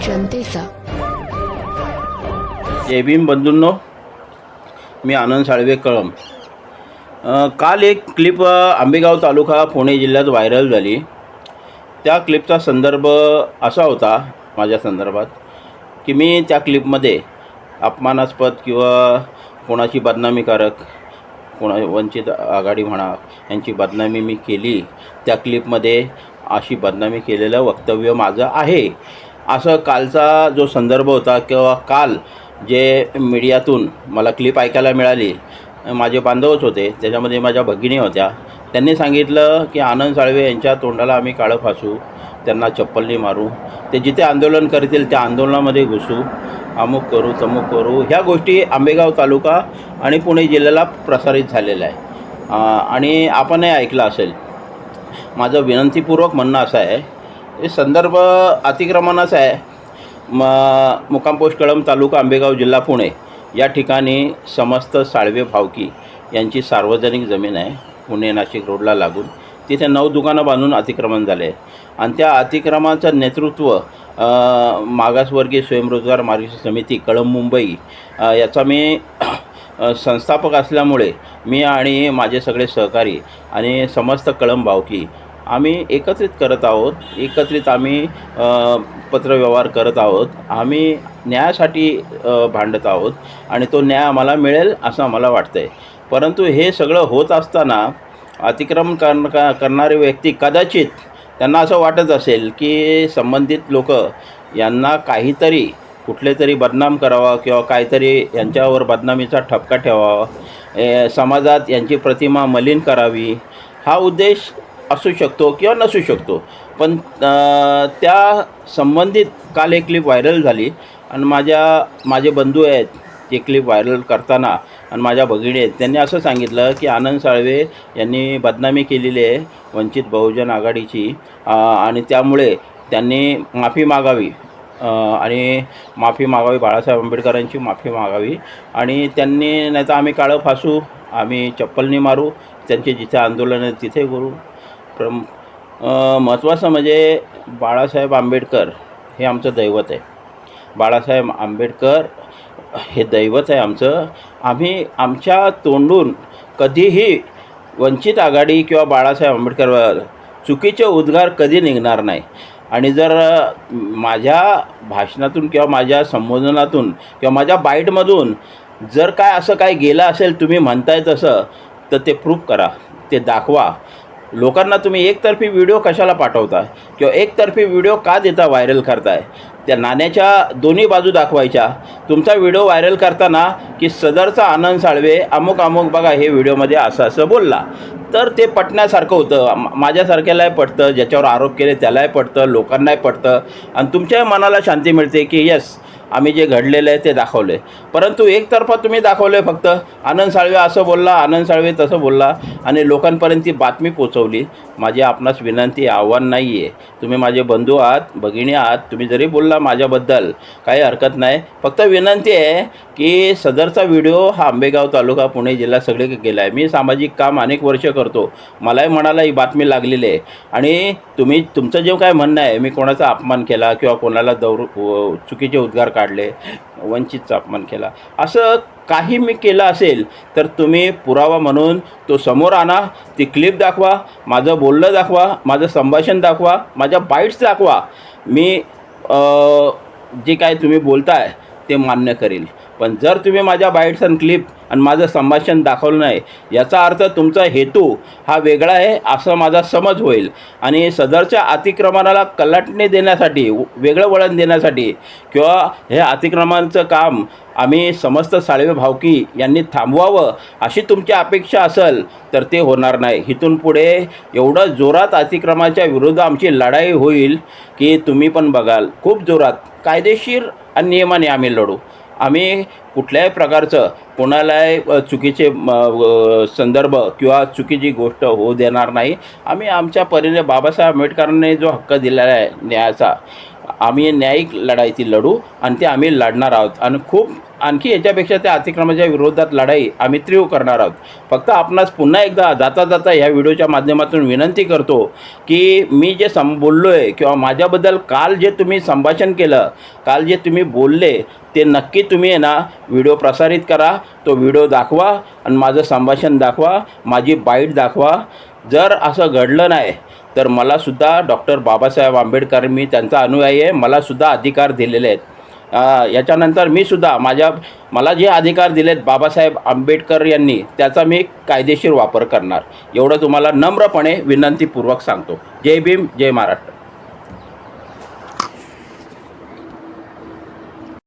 जनतेचा. जय भीम बंधूंनो मी आनंद साळवे कळम काल एक क्लिप आंबेगाव तालुका पुणे जिल्ह्यात व्हायरल झाली. त्या क्लिपचा संदर्भ असा होता माझ्या संदर्भात की मी त्या क्लिपमध्ये अपमानास्पद किंवा कोणाची बदनामीकारक कोणा वंचित आघाडी म्हणा यांची बदनामी मी केली. त्या क्लिपमध्ये अशी बदनामी केलेलं वक्तव्य माझं आहे. असं कालचा जो संदर्भ होता किंवा काल जे मीडियातून मला क्लिप ऐकायला मिळाली माझे बांधवच होते त्याच्यामध्ये माझ्या भगिनी होत्या त्यांनी सांगितलं की आनंद साळवे यांच्या तोंडाला आम्ही काळं फासू त्यांना चप्पलनी मारू ते जिथे आंदोलन करतील त्या आंदोलनामध्ये घुसू अमुक करू तमुक करू ह्या गोष्टी आंबेगाव तालुका आणि पुणे जिल्ह्याला प्रसारित झालेल्या आहे आणि आपणही ऐकलं असेल माझं विनंतीपूर्वक म्हणणं असं आहे हे संदर्भ अतिक्रमणाचा आहे. म मुक्काम पोस्ट कळम तालुका आंबेगाव जिल्हा पुणे. या ठिकाणी समस्त साळवे भावकी यांची सार्वजनिक जमीन आहे. पुणे नाशिक रोडला लागून. तिथे नऊ दुकानं बांधून अतिक्रमण झाले. आहे आणि त्या अतिक्रमणाचं नेतृत्व मागासवर्गीय स्वयंरोजगार मार्ग समिती कळम मुंबई याचा मी संस्थापक असल्यामुळे मी आणि माझे सगळे सहकारी आणि समस्त कळम भावकी आम्ही एकत्रित करत आहोत एकत्रित आम्ही पत्रव्यवहार करत आहोत आम्ही न्यायासाठी भांडत आहोत आणि तो न्याय आम्हाला मिळेल असं आम्हाला वाटतं आहे परंतु हे सगळं होत असताना अतिक्रमण कर का करणारे व्यक्ती कदाचित त्यांना असं वाटत असेल की संबंधित लोक यांना काहीतरी कुठले तरी बदनाम करावा किंवा काहीतरी यांच्यावर बदनामीचा ठपका ठेवावा समाजात यांची प्रतिमा मलिन करावी हा उद्देश असू शकतो किंवा नसू शकतो. पण त्या संबंधित काल एक क्लिप व्हायरल झाली आणि माझ्या माझे बंधू आहेत ते क्लिप व्हायरल करताना आणि माझ्या भगिणी आहेत त्यांनी असं सांगितलं की आनंद साळवे यांनी बदनामी केलेली आहे वंचित बहुजन आघाडीची. आणि त्यामुळे त्यांनी माफी मागावी. आणि माफी मागावी बाळासाहेब आंबेडकरांची माफी मागावी. आणि त्यांनी नाही तर आम्ही काळं फासू आम्ही चप्पलनी मारू त्यांचे जिथे आंदोलन आहे तिथे करू. प्रम महत्त्वाचं म्हणजे बाळासाहेब आंबेडकर हे आमचं दैवत आहे. बाळासाहेब आंबेडकर हे दैवत आहे आमचं. आम्ही आमच्या तोंडून कधीही वंचित आघाडी किंवा बाळासाहेब आंबेडकर चुकीचे उद्गार कधी निघणार नाही. आणि जर माझ्या भाषणातून किंवा माझ्या संबोधनातून किंवा माझ्या बाईटमधून जर काय असं काय गेलं असेल तुम्ही म्हणताय तसं तर ते प्रूफ करा ते दाखवा. लोकांना तुम्ही एकतर्फी व्हिडिओ कशाला पाठवता किंवा एकतर्फी व्हिडिओ का देता व्हायरल करताय? त्या नाण्याच्या दोन्ही बाजू दाखवायच्या. तुमचा व्हिडिओ व्हायरल करताना की सदरचा आनंद साळवे अमुक अमुक बघा हे व्हिडिओमध्ये असं असं बोलला. तर ते पटण्यासारखं होतं. माझ्यासारख्यालाही पटतं ज्याच्यावर आरोप केले त्यालाही पटतं लोकांनाही पटतं. आणि तुमच्याही मनाला शांती मिळते की यस आम्ही जे घडलेलं आहे ते दाखवलं आहे परंतु एकतर्फा तुम्ही दाखवलं आहे फक्त आनंद साळवे असं बोलला आनंद साळवे तसं बोलला आणि लोकांपर्यंत ती बातमी पोचवली माझी आपणास विनंती आव्हान नाही आहे तुम्ही माझे बंधू आहात भगिनी आहात तुम्ही जरी बोलला माझ्याबद्दल काही हरकत नाही. फक्त विनंती आहे की सदरचा व्हिडिओ हा आंबेगाव तालुका पुणे जिल्हा सगळे गेला आहे मी सामाजिक काम अनेक वर्ष करतो. मलाही म्हणाला ही बातमी लागलेली आहे. आणि तुम्ही तुमचं जे काय म्हणणं आहे मी कोणाचा अपमान केला किंवा कोणाला दौर चुकीचे उद्गार काढले वंचितचा अपमान केला असं काही मी केलं असेल तर तुम्ही पुरावा म्हणून तो समोर आणा ती क्लिप दाखवा माझं बोलणं दाखवा माझं संभाषण दाखवा माझ्या बाईट्स दाखवा. मी जे काय तुम्ही बोलताय ते मान्य करेल. पण जर तुम्ही माझ्या बाईट्स क्लिप आणि माझं संभाषण दाखवलं नाही याचा अर्थ तुमचा हेतू हा वेगळा आहे असा माझा समज होईल. आणि सदरच्या अतिक्रमणाला कलाटणी देण्यासाठी वेगळं वळण देण्यासाठी किंवा हे अतिक्रमणाचं काम आम्ही समस्त साळवे भावकी यांनी थांबवावं अशी तुमची अपेक्षा असेल तर ते होणार नाही. इथून पुढे एवढं जोरात अतिक्रमाच्या विरुद्ध आमची लढाई होईल की तुम्ही पण बघाल. खूप जोरात कायदेशीर आणि नियमाने आम्ही लढू. आम्ही कुठल्याही प्रकारचं कोणालाही चुकीचे म, संदर्भ किंवा चुकीची गोष्ट होऊ देणार नाही. आम्ही आमच्या परीने बाबासाहेब आंबेडकरांनी जो हक्क दिलेला आहे न्यायाचा आम्ही न्यायिक लढाई लढू आणि ते आम्ही लढणार आहोत. आणि खूप आणखी याच्यापेक्षा त्या अतिक्रमणाच्या विरोधात लढाई आम्ही तीव्र करणार आहोत. फक्त आपणास पुन्हा एकदा जाता जाता ह्या व्हिडिओच्या माध्यमातून विनंती करतो की मी जे सं बोललो आहे किंवा माझ्याबद्दल काल जे तुम्ही संभाषण केलं काल जे तुम्ही बोलले ते नक्की तुम्ही आहे ना व्हिडिओ प्रसारित करा तो व्हिडिओ दाखवा आणि माझं संभाषण दाखवा माझी बाईट दाखवा. जर असं घडलं नाही तर मलासुद्धा डॉक्टर बाबासाहेब आंबेडकर मी त्यांचा अनुयायी आहे मलासुद्धा अधिकार दिलेले आहेत. याच्यानंतर मी सुद्धा माझ्या मला जे अधिकार दिलेत बाबासाहेब आंबेडकर यांनी त्याचा मी कायदेशीर वापर करणार. एवढं तुम्हाला नम्रपणे विनंतीपूर्वक सांगतो. जय भीम जय महाराष्ट्र.